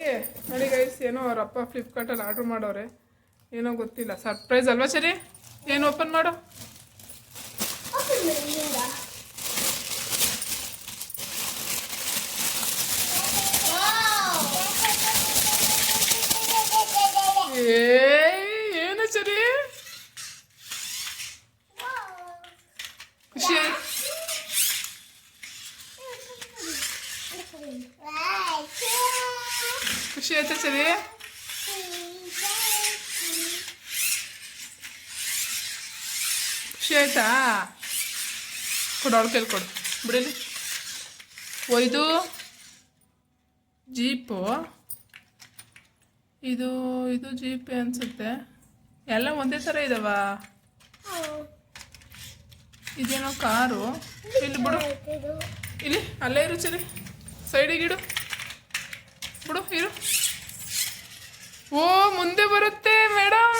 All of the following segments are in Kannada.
ನೋಡಿ ಗೈಸ್ ಏನೋ ಅವ್ರ ಅಪ್ಪ ಫ್ಲಿಪ್ಕಾರ್ಟಲ್ಲಿ ಆರ್ಡ್ರ್ ಮಾಡೋರೆ. ಏನೋ ಗೊತ್ತಿಲ್ಲ. ಸರ್ಪ್ರೈಸ್ ಅಲ್ವಾ ಸರಿ? ಏನು ಓಪನ್ ಮಾಡು. ಏನು ಸರಿ? ಖುಷಿ ಆಯ್ತಾ ಸರಿ? ಆಯ್ತಾ ಕೊಡು, ಅವಳು ಕೈಲಿ ಕೊಡು. ಬಿಡಲಿ. ಇದು ಜೀಪು ಇದು ಇದು ಜೀಪೆ ಅನಿಸುತ್ತೆ. ಎಲ್ಲ ಒಂದೇ ಥರ ಇದಾವ? ಇದೇನೋ ಕಾರು. ಇಲ್ಲಿ ಬಿಡು. ಇಲ್ಲಿ, ಅಲ್ಲೇ ಇರು ಚರಿ ಸೈಡಿಗಿಡು ಬಿಡು, ಇರು. ಓ, ಮುಂದೆ ಬರುತ್ತೆ ಮೇಡಮ್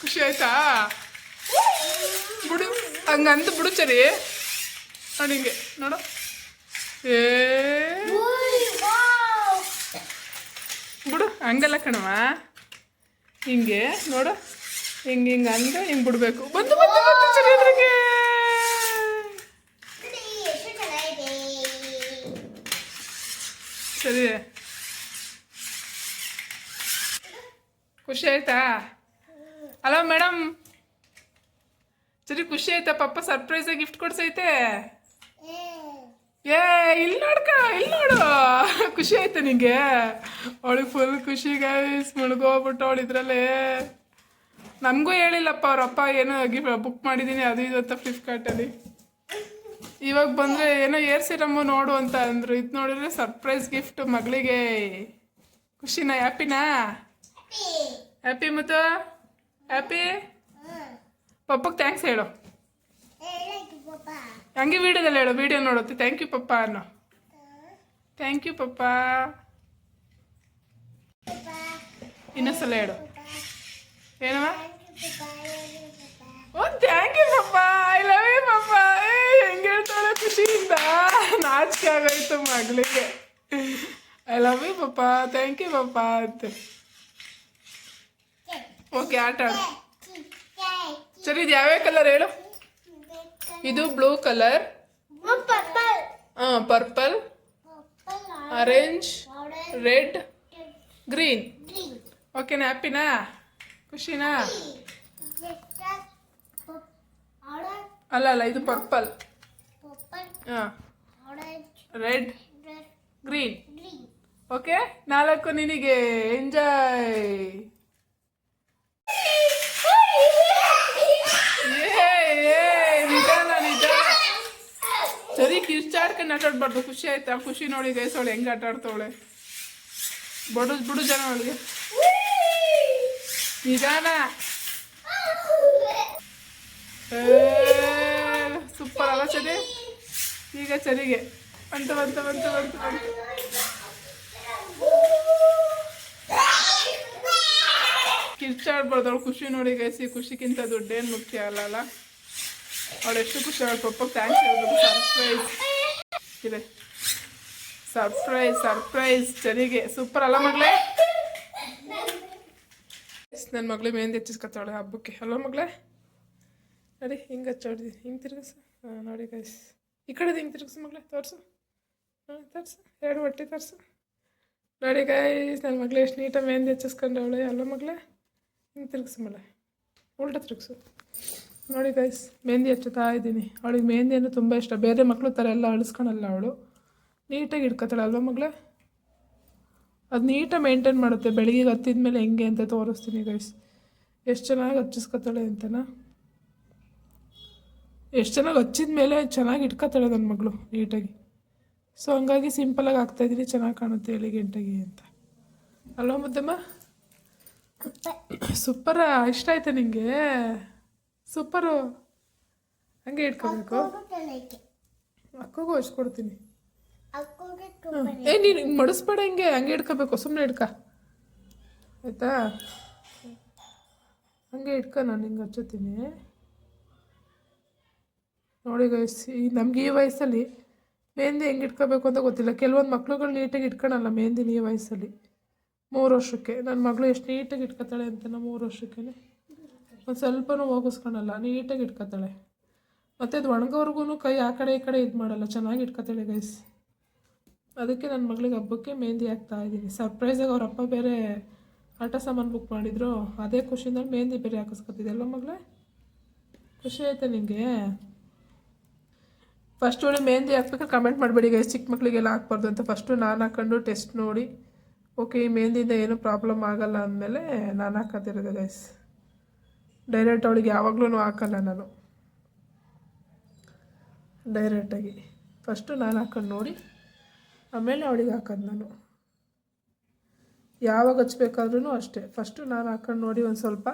ಖುಷಿ ಆಯ್ತಾ? ಬಿಡು, ಹಂಗಂದು ಬಿಡು, ಚರಿ. ನೋಡಿ ಹಿಂಗೆ, ನೋಡು. ಏ. ಬಿಡು, ಹಂಗಲ್ಲ ಕಣವ ಹಿಂಗೆ, ನೋಡು. ಹಿಂಗೆ ಹಿಂಗೆ ಅಂದ್ರೆ ಹಿಂಗೆ ಬಿಡಬೇಕು. ಬಂದು ಬಂದು ಬಂದು ಸರಿ ಅದ್ರಿಗೆ. ಸರಿ. ಖುಷಿ ಆಯ್ತಾ? ಅಲೋ ಮೇಡಮ್ ಸರಿ, ಖುಷಿ ಆಯ್ತಾ? ಪಪ್ಪ ಸರ್ಪ್ರೈಸ್ ಗಿಫ್ಟ್ ಕೊಡ್ಸೈತೆ? ಏ, ಇಲ್ಲಿ ನೋಡ್ಕ, ಇಲ್ಲಿ ನೋಡು. ಖುಷಿ ಆಯ್ತಾ ನಿಂಗೆ? ಅವಳಿಗೆ ಫುಲ್ ಖುಷಿ ಗೈಸ್ ಮುಳುಗೋಗ್ಬಿಟ್ಟು ಅವಳು ಇದ್ರಲ್ಲೇ. ನಮಗೂ ಹೇಳಿಲ್ಲಪ್ಪ ಅವ್ರಪ್ಪ ಏನೋ ಗಿಫ್ಟ್ ಬುಕ್ ಮಾಡಿದ್ದೀನಿ ಅದು ಇದು ಅಂತ ಫ್ಲಿಪ್ಕಾರ್ಟಲ್ಲಿ ಇವಾಗ ಬಂದ್ರೆ ಏನೋ ಏರ್ ಸಿರಮ್ಮು ನೋಡು ಅಂತ ಅಂದ್ರು. ಇದು ನೋಡಿದ್ರೆ ಸರ್ಪ್ರೈಸ್ ಗಿಫ್ಟ್ ಮಗಳಿಗೆ. ಖುಷಿನಾ ಹ್ಯಾಪಿನಾ ಹ್ಯಾಪಿ ಮತ್ತು? ಹ್ಯಾಪಿ ಪಪ್ಪಗೆ ಥ್ಯಾಂಕ್ಸ್ ಹೇಳು. ಹಂಗೆ ವಿಡಿಯೋದಲ್ಲಿ ಹೇಳು ವಿಡಿಯೋ ನೋಡುತ್ತೆ ಥ್ಯಾಂಕ್ ಯು ಪಪ್ಪ ಅನ್ನೋ. ಥ್ಯಾಂಕ್ ಯು ಪಪ್ಪ. ಇನ್ನೊಂದ್ಸಲ ಹೇಳು. ಏನವ ಓ thank you papa. I love you ಪಪ್ಪ ಏ ಹೆಂಗೆ ಹೇಳ್ತಾಳೆ ಖುಷಿಯಿಂದ ನಾಚಿಕೆ ಆಗೋಯ್ತು ಮಗಳಿಗೆ I love you papa thank you ಪಪ್ಪ ಅಂತ ಓಕೆ ಆಟ ಆಡು ಸರಿ ಇದು ಯಾವ್ಯಾವ ಕಲರ್ ಹೇಳು ಇದು ಬ್ಲೂ ಕಲರ್ ಹಾಂ ಪರ್ಪಲ್ ಆರೆಂಜ್ ರೆಡ್ ಗ್ರೀನ್ ಓಕೆನಾ ಹ್ಯಾಪಿನಾ ಖುಷಿನಾ ಅಲ್ಲ ಅಲ್ಲ ಇದು ಪರ್ಪಲ್ ಹಾಂ ರೆಡ್ ಗ್ರೀನ್ ಓಕೆ ನಾಲ್ಕು ನಿನಗೆ. ಎಂಜಾಯ್ ನಿಧಾನ ನಿಧಾನ. ಸರಿ ಕಿರ್ಚಾಡ್ಕೊಂಡು ಆಟ ಆಡ್ಬಾರ್ದು ಖುಷಿ ಆಯ್ತಾ? ಖುಷಿ ನೋಡಿ ಗೈಸೋಳೆ ಹೆಂಗೆ ಆಟ ಆಡ್ತವಳೆ ಬಡು ಬಿಡು ಜನ ಅವಳಿಗೆ. ನಿಧಾನ. ಸೂಪರ್ ಅಲ್ಲ ಸರಿ? ಈಗ ಸರಿಗೆ. ಅಂತ ಬಂತು ಬಂತು ಬಂತು ಕಿರ್ಚಾಡ್ಬಾರ್ದು ಅವ್ಳು ಖುಷಿ ನೋಡಿ ಗೈಸಿ ಖುಷಿಗಿಂತ ದುಡ್ಡೇನು ಮುಖ್ಯ ಅಲ್ಲಲ್ಲ ಅವಳು ಎಷ್ಟು ಖುಷಿ ಅವಳು ಪಪ್ಪ ಥ್ಯಾಂಕ್ಸ್ ಸರ್ಪ್ರೈಸ್ ಇದೆ. ಸರ್ಪ್ರೈಸ್ ಸರ್ಪ್ರೈಸ್ ಚರಿಗೆ ಸೂಪರ್ ಅಲ್ಲ ಮಗಳೇ? ನನ್ನ ಮಗಳು ಮೆಹಂದಿ ಹಚ್ಚಿಸ್ಕೊತಾಳೆ, ಹಬ್ಬಕ್ಕೆ. ಅಲ್ವ ಮಗಳೇ? ನೋಡಿ, ಹಿಂಗೆ ಹಚ್ಚೋಡಿ ಹಿಂಗೆ ತಿರ್ಗಿಸು. ನೋಡಿ ಗೈಸ್ ಈ ಕಡೆ ಹಿಂಗೆ ತಿರುಗಿಸು ಮಗಳೇ, ತೋರಿಸು. ಹಾಂ, ತೋರಿಸು. ಎರಡು ಹೊಟ್ಟೆ ತರಿಸು. ನೋಡಿ ಗೈಸ್ ನನ್ನ ಮಗಳೇ ಎಷ್ಟು ನೀಟಾಗಿ ಮೆಹಂದಿ ಹಚ್ಚಿಸ್ಕೊಂಡವಳೆ ಅಲ್ಲ ಮಗಳೇ? ಹಿಂಗೆ ತಿರುಗಿಸು ಮಳೆ ಉಲ್ಟ ತಿರುಗಿಸು. ನೋಡಿ ಗಾಯ್ಸ್ ಮೆಹಂದಿ ಹಚ್ಚುತ್ತಾ ಇದ್ದೀನಿ. ಅವಳಿಗೆ ಮೆಹಂದಿ ಅಂದರೆ ತುಂಬ ಇಷ್ಟ. ಬೇರೆ ಮಕ್ಕಳು ಥರ ಎಲ್ಲ ಅಳಿಸ್ಕೊಳಲ್ಲ ಅವಳು. ನೀಟಾಗಿ ಇಟ್ಕೊತಾಳೆ ಅಲ್ವಾ ಮಗಳೇ? ಅದು ನೀಟಾಗಿ ಮೇಂಟೈನ್ ಮಾಡುತ್ತೆ. ಬೆಳಿಗ್ಗೆ ಹತ್ತಿದ ಮೇಲೆ ಹೆಂಗೆ ಅಂತ ತೋರಿಸ್ತೀನಿ ಗೈಸ್ ಎಷ್ಟು ಚೆನ್ನಾಗಿ ಹಚ್ಚಿಸ್ಕೊತಾಳೆ ಅಂತನಾ? ಎಷ್ಟು ಚೆನ್ನಾಗಿ ಹಚ್ಚಿದ ಮೇಲೆ ಚೆನ್ನಾಗಿ ಇಟ್ಕೊತಾಳೆ ನನ್ನ ಮಗಳು ನೀಟಾಗಿ. ಸೊ ಹಂಗಾಗಿ ಸಿಂಪಲಾಗಿ ಹಾಕ್ತಾಯಿದ್ದೀನಿ ಚೆನ್ನಾಗಿ ಕಾಣುತ್ತೆ ಎಲ್ಲಿ ಗಂಟೆಗೆ ಅಂತ. ಅಲ್ವಾ ಮುದ್ದಮ್ಮ? ಸೂಪರ ಇಷ್ಟ ಆಯ್ತಾ ನಿಂಗೆ? ಸೂಪರು ಹಂಗೆ ಇಟ್ಕೋಬೇಕು? ಅಕ್ಕಗೂ ಕೊಡ್ತೀನಿ ಏ, ನೀನು ಮಡಿಸ್ಬೇಡ ಹಿಂಗೆ, ಹಂಗೆ ಇಟ್ಕೋಬೇಕು ಸುಮ್ಮನೆ ಇಟ್ಕ. ಆಯ್ತಾ? ಹಂಗೆ ಇಟ್ಕೊ, ನಾನು ಹಿಂಗೆ ಹಚ್ಚುತ್ತೀನಿ. ನೋಡಿ ಗೈಸ್ ಈ ನಮ್ಗೆ ಈ ವಯಸ್ಸಲ್ಲಿ ಮೆಹಂದಿ ಹೆಂಗೆ ಇಟ್ಕೋಬೇಕು ಅಂತ ಗೊತ್ತಿಲ್ಲ. ಕೆಲವೊಂದು ಮಕ್ಳುಗಳು ನೀಟಾಗಿ ಇಟ್ಕೊಳಲ್ಲ ಮೆಹಂದಿನ ಈ ವಯಸ್ಸಲ್ಲಿ. ಮೂರು ವರ್ಷಕ್ಕೆ. ನನ್ನ ಮಗಳು ಎಷ್ಟು ನೀಟಾಗಿ ಇಟ್ಕೊತಾಳೆ ಅಂತ ಮೂರು ವರ್ಷಕ್ಕೆ ಒಂದು ಸ್ವಲ್ಪನೂ ಹೋಗಿಸ್ಕೊಳಲ್ಲ ನೀಟಾಗಿ ಇಟ್ಕೊತಾಳೆ. ಮತ್ತು ಅದು ಒಣಗೋರ್ಗು ಕೈ ಆ ಕಡೆ ಈ ಕಡೆ ಇದು ಮಾಡಲ್ಲ, ಚೆನ್ನಾಗಿ ಇಟ್ಕೊತಾಳೆ ಗೈಸ್ ಅದಕ್ಕೆ ನನ್ನ ಮಗಳಿಗೆ ಹಬ್ಬಕ್ಕೆ ಮೆಹಂದಿ ಹಾಕ್ತಾ ಇದ್ದೀನಿ. ಸರ್ಪ್ರೈಸಾಗಿ ಅವ್ರ ಅಪ್ಪ ಬೇರೆ ಆಟ ಸಾಮಾನು ಬುಕ್ ಮಾಡಿದ್ರು. ಅದೇ ಖುಷಿಯಿಂದ ಮೆಹಂದಿ ಬೇರೆ ಹಾಕಿಸ್ಕೊತಿದ್ದೆ ಅಲ್ಲ ಮಗಳೇ? ಖುಷಿ ಆಯ್ತಾ ನಿಂಗೆ? ಫಸ್ಟ್ ನೋಡಿ ಮೆಹಂದಿ ಹಾಕ್ಬೇಕಾದ್ರೆ ಕಮೆಂಟ್ ಮಾಡಬೇಡಿ ಗೈಸ್ ಚಿಕ್ಕ ಮಕ್ಕಳಿಗೆಲ್ಲ ಹಾಕ್ಬಾರ್ದು ಅಂತ ಫಸ್ಟು ನಾನು ಹಾಕೊಂಡು ಟೆಸ್ಟ್ ನೋಡಿ. ಓಕೆ ಈ ಮೆಹಂದಿಯಿಂದ ಏನೂ ಪ್ರಾಬ್ಲಮ್ ಆಗಲ್ಲ ಅಂದಮೇಲೆ ನಾನು ಹಾಕೋತಿರೋದು ಗೈಸ್ ಡೈರೆಕ್ಟ್ ಅವಳಿಗೆ ಯಾವಾಗಲೂ ಹಾಕಲ್ಲ ನಾನು. ಡೈರೆಕ್ಟಾಗಿ ಫಸ್ಟು ನಾನು ಹಾಕೊಂಡು ನೋಡಿ. ಆಮೇಲೆ ಅವಳಿಗೆ ಹಾಕೋದು ನಾನು. ಯಾವಾಗ ಹಚ್ಬೇಕಾದ್ರೂ ಅಷ್ಟೇ. ಫಸ್ಟು ನಾನು ಹಾಕೊಂಡು ನೋಡಿ ಒಂದು ಸ್ವಲ್ಪ.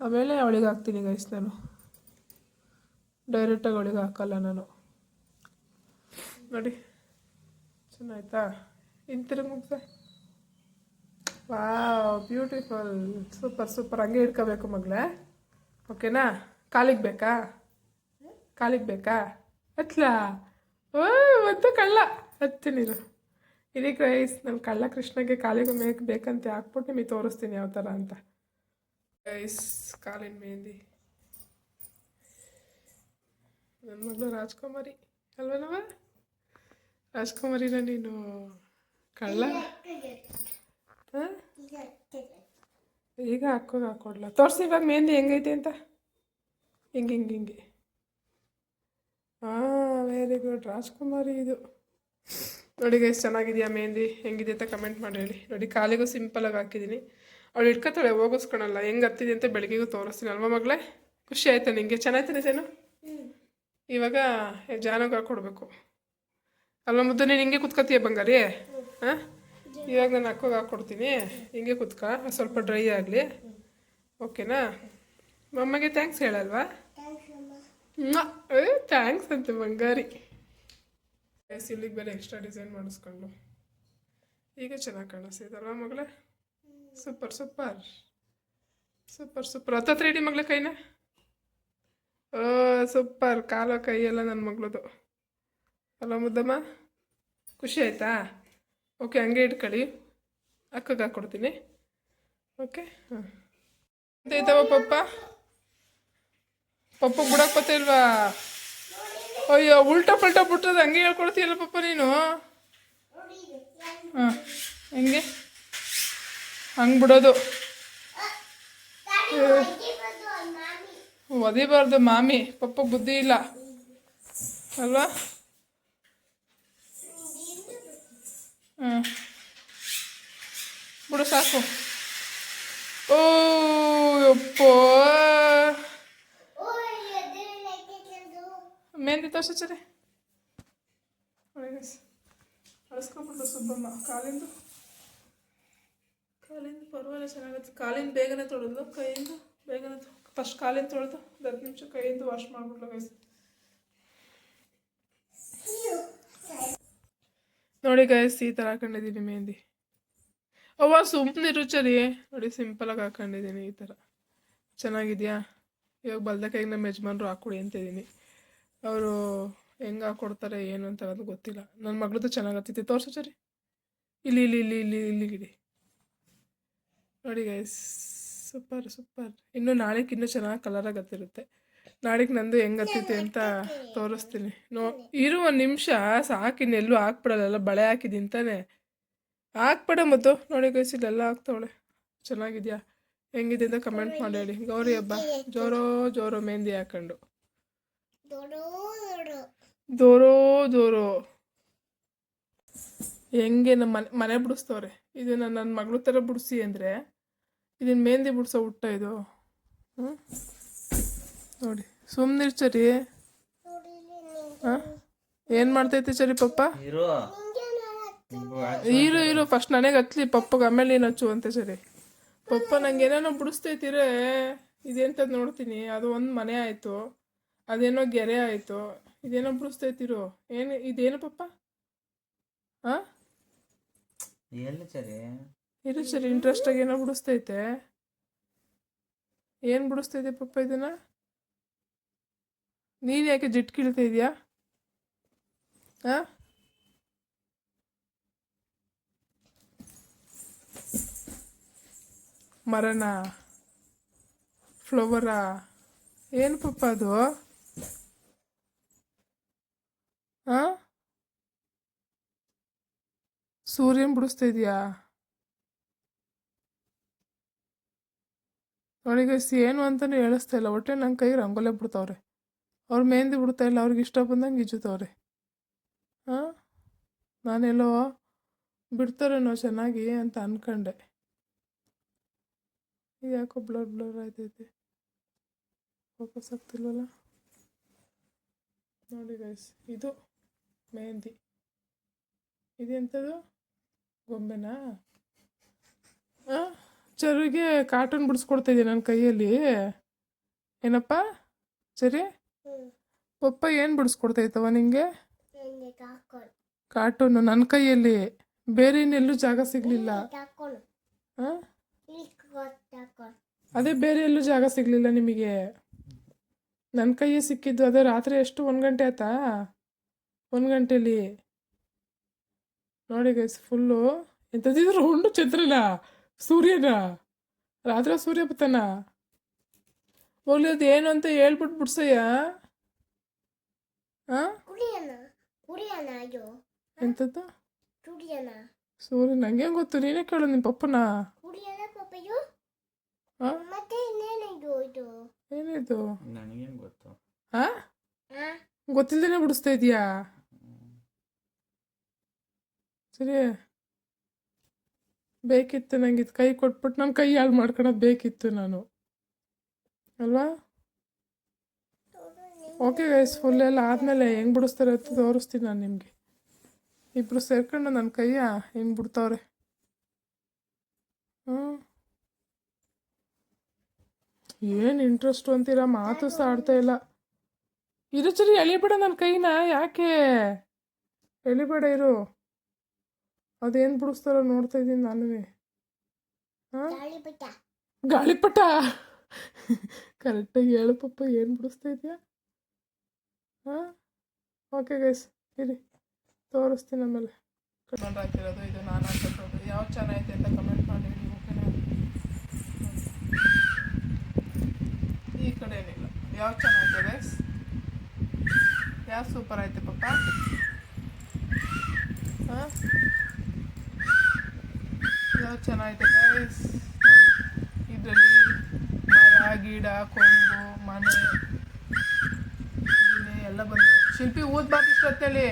ಆಮೇಲೆ ಅವಳಿಗೆ ಹಾಕ್ತೀನಿ ಗೈಸ್ ನಾನು. ಡೈರೆಕ್ಟಾಗಿ ಅವಳಿಗೆ ಹಾಕಲ್ಲ ನಾನು. ನೋಡಿ. ಚೆನ್ನಾಯ್ತಾ? ಇಂತಿರು ಮುಗ್ಸ. ವಾವ್ ಬ್ಯೂಟಿಫುಲ್ ಸೂಪರ್ ಸೂಪರ್ ಹಂಗೆ ಇಟ್ಕೋಬೇಕು ಮಗಳೇ. ಓಕೆನಾ ಕಾಲಿಗೆ ಬೇಕಾ? ಕಾಲಿಗೆ ಬೇಕಾ? ಹತ್ಲಾ ಓ ಮತ್ತೆ ಕಳ್ಳ. ಹತ್ತಿನಿರು ಇದು ಇದಕ್ಕೆ ರೈಸ್ ನಾನು ಕಳ್ಳ ಕೃಷ್ಣಗೆ ಕಾಲಿಗೆ ಮೇಕ್ ಬೇಕಂತ ಹಾಕ್ಬಿಟ್ಟು ನಿಮಗೆ ತೋರಿಸ್ತೀನಿ ಯಾವ ಥರ ಅಂತ. ರೈಸ್ ಕಾಲಿನ ಮೆಹಂದಿ. ನನ್ನ ಮಗಳು ರಾಜ್ಕುಮಾರಿ ಅಲ್ವನವ ರಾಜ್ಕುಮಾರಿನ ನೀನು ಕಳ್ಳ? ಹಾಂ? ಈಗ ಹಾಕೋದು ಹಾಕೊಡ್ಲ. ತೋರಿಸಿ ಇವಾಗ ಮೆಹಂದಿ ಹೆಂಗೈತೆ ಅಂತ. ಹಿಂಗೆ ಹಿಂಗೆ ಹಿಂಗೆ. ಹಾಂ ವೆರಿ ಗುಡ್ ರಾಜ್ಕುಮಾರಿ ಇದು. ನೋಡಿ ಎಷ್ಟು ಚೆನ್ನಾಗಿದೆಯಾ ಮೆಹಂದಿ? ಹೆಂಗಿದೆ ಅಂತ ಕಮೆಂಟ್ ಮಾಡಿ ಹೇಳಿ. ನೋಡಿ, ಕಾಲಿಗೂ ಸಿಂಪಲಾಗಿ ಹಾಕಿದ್ದೀನಿ. ಅವಳು ಇಟ್ಕೊತಾಳೆ ಹೋಗಿಸ್ಕೊಳಲ್ಲ ಹೆಂಗೆ ಹತ್ತಿದೆ ಅಂತ ಬೆಳಗ್ಗೆಗೂ ತೋರಿಸ್ತೀನಿ ಅಲ್ವಾ ಮಗಳೇ? ಖುಷಿ ಆಯ್ತಾ ನಿಂಗೆ? ಚೆನ್ನಾಯ್ತಾನೆ ಜನ ಇವಾಗ ಜಾನಗೆ ಹಾಕ್ಕೊಡ್ಬೇಕು ಅಲ್ಲ ಮುದ್ದು ನೀನು ಹಿಂಗೆ ಕುತ್ಕೋತೀಯ ಬಂಗಾರಿ? ಹಾಂ? ಇವಾಗ ನಾನು ಅಕ್ಕ ಹಾಕ್ಕೊಡ್ತೀನಿ ಹಿಂಗೆ ಕುತ್ಕ ಸ್ವಲ್ಪ ಡ್ರೈ ಆಗಲಿ. ಓಕೆನಾ? ಮಮ್ಮಗೆ ಥ್ಯಾಂಕ್ಸ್ ಹೇಳಲ್ವಾ? ಥ್ಯಾಂಕ್ಸ್ ಅಂತ ಬಂಗಾರಿ. ಇಲ್ಲಿಗೆ ಬೇರೆ ಎಕ್ಸ್ಟ್ರಾ ಡಿಸೈನ್ ಮಾಡಿಸ್ಕೊಂಡು. ಈಗ ಚೆನ್ನಾಗಿ ಕಾಣಿಸ್ತಿದಲ್ವಾ ಮಗಳೇ? ಸೂಪರ್ ಸೂಪರ್ ಸೂಪರ್ ಸೂಪರ್ ಹತ್ತತ್ರ ಇಡಿ ಮಗಳ ಕೈನ. ಸೂಪರ್. ಕಾಲು ಕೈ ಎಲ್ಲ ನನ್ನ ಮಗಳದು. ಅಲ್ಲ ಮುದ್ದಮ್ಮ, ಖುಷಿ ಆಯ್ತಾ? ಓಕೆ ಹಂಗೆ ಇಟ್ಕೊಳ್ಳಿ. ಅಕ್ಕಗೆ ಹಾಕ್ಕೊಡ್ತೀನಿ ಓಕೆ ಹಾಂ. ಐತವ ಪಪ್ಪ? ಪಪ್ಪ ಬಿಡಕ್ಕೆ ಬತ್ತಿಲ್ವಾ ಅಯ್ಯೋ, ಉಲ್ಟಾ ಪಲ್ಟಾ ಬಿಟ್ಟದ ಹಂಗೆ ಹೇಳ್ಕೊಡ್ತೀಯಲ್ಲ ಪಪ್ಪ ನೀನು? ಹಾಂ, ಹೆಂಗೆ? ಹಂಗೆ ಬಿಡೋದು. ಒದಿಬಾರ್ದು ಮಾಮಿ, ಪಪ್ಪ ಬುದ್ಧಿ ಇಲ್ಲ. ಅಲ್ವಾ? ಹ್ಞೂ ಬಿಡು ಸಾಕು. ಓ, ಯಪ್ಪೋ. ಮೆಹಂದಿ ತೋರ್ಸಚ್ಚರಿ ಅಳಿಸ್ಕೊಂಬಿಟ್ಟು ಸುಬ್ಬಮ್ಮ ಕಾಲಿಂದು ಕಾಲಿಂದು ಪರವಾಗಿಲ್ಲ ಚೆನ್ನಾಗತ್ತೆ ಕಾಲಿಂದ ಬೇಗನೆ ತೊಳೆದು ಕೈಯಿಂದ ಬೇಗನೆ ಫಸ್ಟ್ ಕಾಲಿಂದ ತೊಳೆದು ಹತ್ತು ನಿಮಿಷ ಕೈಯಿಂದ ವಾಶ್ ಮಾಡಿಬಿಟ್ಲು ಗೈಸ್ ನೋಡಿ ಗೈಸ್ ಈ ಥರ ಹಾಕೊಂಡಿದ್ದೀನಿ ಮೆಹಂದಿ ಅವ್ವ ಸುಮ್ಮನೆ ರುಚರಿ ನೋಡಿ ಸಿಂಪಲಾಗಿ ಹಾಕೊಂಡಿದ್ದೀನಿ ಈ ಥರ ಚೆನ್ನಾಗಿದೆಯಾ ಇವಾಗ ಬಲ್ದ ಕೈಗೆ ನಮ್ಮ ಯಜಮಾನ್ರು ಹಾಕ್ಕೊಡಿ ಅಂತಿದ್ದೀನಿ ಅವರು ಹೆಂಗೆ ಹಾಕ್ಕೊಡ್ತಾರೆ ಏನು ಅಂತ ಅದು ಗೊತ್ತಿಲ್ಲ ನನ್ನ ಮಗಳದ್ದು ಚೆನ್ನಾಗಿ ಹತ್ತಿತ್ತು ತೋರ್ಸು ಸರಿ ಇಲ್ಲಿ ಇಲ್ಲಿ ಇಲ್ಲಿ ಇಲ್ಲಿ ಇಲ್ಲಿಗಿಡಿ ನೋಡಿ ಗೈಸ್ ಸೂಪರ್ ಸೂಪರ್. ಇನ್ನು ನಾಳೆಗೆ ಇನ್ನೂ ಚೆನ್ನಾಗಿ ಕಲರಾಗಿ ಹತ್ತಿರುತ್ತೆ ನಾಳೆಗೆ ನಂದು ಹೆಂಗೆ ಹತ್ತೈತೆ ಅಂತ ತೋರಿಸ್ತೀನಿ. ನೋ ಇರು ಒಂದು ನಿಮಿಷ ಸಾಕಿನ್ನು ಎಲ್ಲೂ ಹಾಕ್ಬಿಡಲ್ಲ ಬಳೆ ಹಾಕಿದೀನಿ ತಾನೆ. ಹಾಕ್ಬೇಡ ಮತ್ತು ನೋಡಿ ಗೈಸ್ ಇಲ್ಲೆಲ್ಲ ಹಾಕ್ತಾವಳೆ. ಚೆನ್ನಾಗಿದ್ಯಾ? ಹೆಂಗಿದೆ ಅಂತ ಕಮೆಂಟ್ ಮಾಡಿ ಹೇಳಿ. ಗೌರಿ ಹಬ್ಬ. ಜೋರೋ ಜೋರೋ ಮೆಹಂದಿ ಹಾಕೊಂಡು. ದೋರೋ ದೋರೋ ಹೆಂಗೆ ನಮ್ಮ ಮನೆ ಮನೆ ಬಿಡಿಸ್ತವ್ರೆ. ಇದು ನನ್ನ ನನ್ನ ಮಗಳ ಥರ ಬಿಡಿಸಿ ಅಂದರೆ ಇದನ್ನ ಮೆಹಂದಿ ಬಿಡ್ಸೋ ಹುಟ್ಟ ಇದು? ಹ್ಞೂ ನೋಡಿ ಸುಮ್ಮನಿರ್ ಚರಿ. ಹಾಂ? ಏನು ಮಾಡ್ತೈತಿ ಚರಿ ಪಪ್ಪ? ಇರೋ. ಇರು ಫಸ್ಟ್ ನನಗೆ ಹತ್ಲಿ ಪಪ್ಪಗೆ ಆಮೇಲೆ ನೀನು ಹಚ್ಚು ಅಂತ ಸರಿ ಪಪ್ಪ ನಂಗೆ ಏನೇನೋ ಬಿಡಿಸ್ತೈತಿರೇ ಇದೆಂತದ್ದು ನೋಡ್ತೀನಿ ಅದು ಒಂದು ಮನೆ ಆಯಿತು. ಅದೇನೋ ಗೆರೆ ಆಯಿತು. ಇದೇನೋ ಬಿಡಿಸ್ತೈತಿರು ಏನು ಇದೇನು ಪಪ್ಪ? ಹಾಂ? ಎಲ್ಲಿ ಸರಿ ಇರು ಸರಿ ಇಂಟ್ರೆಸ್ಟಾಗಿ ಏನೋ ಬಿಡಿಸ್ತೈತೆ. ಏನು ಬಿಡಿಸ್ತೈತೆ ಪಪ್ಪ ಇದನ್ನ? ನೀನು ಯಾಕೆ ಜಿಟ್ ಕೀಳ್ತಾ ಇದೆಯಾ? ಹಾಂ ಮರನ? ಫ್ಲವರಾ? ಏನು ಪಪ್ಪ ಅದು? ಹಾಂ ಸೂರ್ಯನ ಬಿಡಿಸ್ತಾ ಇದೆಯಾ? ನೋಡಿ ಸಿ ಏನು ಅಂತಲೂ ಹೇಳಿಸ್ತಾ ಇಲ್ಲ. ಒಟ್ಟೆ ನನ್ನ ಕೈ ರಂಗೋಲೆ ಬಿಡ್ತಾವ್ರೆ. ಅವ್ರು ಮೆಹಂದಿ ಬಿಡ್ತಾ ಇಲ್ಲ. ಅವ್ರಿಗೆ ಇಷ್ಟ ಬಂದಂಗೆ ಇಜ್ಜುತ್ತವ್ರೆ ಹಾಂ ನಾನೆಲ್ಲೋ ಬಿಡ್ತಾರೇನೋ ಚೆನ್ನಾಗಿ ಅಂತ ಅಂದ್ಕೊಂಡೆ ಯಾಕೋ ಬ್ಲರ್ ಬ್ಲರ್ ಆಯ್ತೈತೆ. ಫೋಕಸ್ ಆಗ್ತಿಲ್ವಲ್ಲ? ನೋಡಿ ಗೈಸ್ ಇದು ಮೆಹಂದಿ. ಇದೆಂಥದ್ದು ಗೊಂಬೆನಾ? ಹಾಂ ಚರಿಗೆ ಕಾಟನ್ ಬಿಡಿಸ್ಕೊಡ್ತಾ ಇದೆಯಾ ನನ್ನ ಕೈಯಲ್ಲಿ? ಏನಪ್ಪ? ಸರಿ? ಪಪ್ಪ ಏನು ಬಿಡಿಸ್ಕೊಡ್ತೈತವ ನಿಂಗೆ? ಕಾರ್ಟೂನು ನನ್ನ ಕೈಯಲ್ಲಿ. ಬೇರೆ ಇನ್ನೆಲ್ಲೂ ಜಾಗ ಸಿಗಲಿಲ್ಲ. ಅದೇ ಬೇರೆ ಎಲ್ಲೂ ಜಾಗ ಸಿಗಲಿಲ್ಲ ನಿಮಗೆ. ನನ್ನ ಕೈಯೇ ಸಿಕ್ಕಿದ್ದು ಅದೇ ರಾತ್ರಿ ಎಷ್ಟು? ಒಂದು ಗಂಟೆ ಆಯ್ತಾ? ಒಂದು ಗಂಟೆಲಿ. ನೋಡಿ ಗೈಸ್ ಫುಲ್ಲು ಎಂಥದ್ದಿದ್ರು ಹುಂಡು ಚಂದ್ರನ ಸೂರ್ಯನ? ರಾತ್ರಿ ಸೂರ್ಯ ಬತ್ತಾನ ಹೋಗ್ಲಿ ಅದು ಏನು ಅಂತ ಹೇಳ್ಬಿಟ್ಟು ಬಿಡ್ಸಯ್ಯ. ಎಂತದ್ದು? ಸೂರ್ಯ ನಂಗೆ ಗೊತ್ತು? ನೀನೇ ಕೇಳು ನಿಮ್ಮ ಪಪ್ಪನ. ಏನಿದು? ನನಗೇನು ಗೊತ್ತು? ಹಾಂ ಹಾ ಗೊತ್ತಿಲ್ಲದೇನೆ ಬಿಡಿಸ್ತಾ ಇದೀಯಾ? ಸರಿ ಬೇಕಿತ್ತು ನನಗೆ ಇದು ಕೈ ಕೊಟ್ಬಿಟ್ಟು ನನ್ನ ಕೈ ಹಾಳು ಮಾಡ್ಕೊಳೋದು ಬೇಕಿತ್ತು ನಾನು. ಅಲ್ವಾ? ಓಕೆ ಗೈಸ್ ಫುಲ್ ಎಲ್ಲ ಆದಮೇಲೆ ಹೆಂಗೆ ಬಿಡಿಸ್ತಾರೆ ಅಂತ ತೋರಿಸ್ತೀನಿ ನಾನು ನಿಮಗೆ. ಇಬ್ಬರು ಸೇರ್ಕೊಂಡು ನನ್ನ ಕೈಯ ಹೆಂಗೆ ಬಿಡ್ತಾವ್ರೆ? ಹ್ಞೂ ಏನು ಇಂಟ್ರೆಸ್ಟು ಅಂತೀರ? ಮಾತು ಸಹ ಆಡ್ತಾ ಇಲ್ಲ. ಇರು ಸರಿ ಎಳಿಬೇಡ ನನ್ನ ಕೈನ, ಯಾಕೆ? ಎಳಿಬೇಡ ಇರು. ಅದೇನು ಬಿಡಿಸ್ತಾರೋ ನೋಡ್ತಾ ಇದ್ದೀನಿ ನಾನು ಗಾಳಿಪಟ. ಕರೆಕ್ಟಾಗಿ ಹೇಳು ಪಪ್ಪ ಏನು ಬಿಡಿಸ್ತಾ ಇದೆಯಾ? ಹಾಂ? ಓಕೆ ಗೈಸ್ ಇರಿ. ತೋರಿಸ್ತೀನಿ ಆಮೇಲೆ. ಕಮೆಂಟ್ ಹಾಕಿರೋದು ಇದು ನಾನು ಹಾಕಿರೋದು. ಯಾವ ಚೆನ್ನಾಗೈತೆ ಅಂತ ಕಮೆಂಟ್ ಮಾಡಿ ಓಕೆನಾ? ಈ ಕಡೆ ಏನಿಲ್ಲ. ಯಾವ ಚೆನ್ನಾಗೈತೆ ಗೈಸ್ ಯಾವ ಸೂಪರ್ ಆಯ್ತು ಪಪ್ಪ? ಹಾಂ? ಯಾವ ಚೆನ್ನಾಗೈತೆ ಗೈಸ್ ಇದರಲ್ಲಿ ಮರ ಗಿಡ ಕೊಂಬು ಮನೆ ಎಲ್ಲ ಬಂದಿದೆ. ಶಿಲ್ಪಿ ಊದ್ಬಾರ್ದು ಇಷ್ಟೊತ್ತಲ್ಲಿ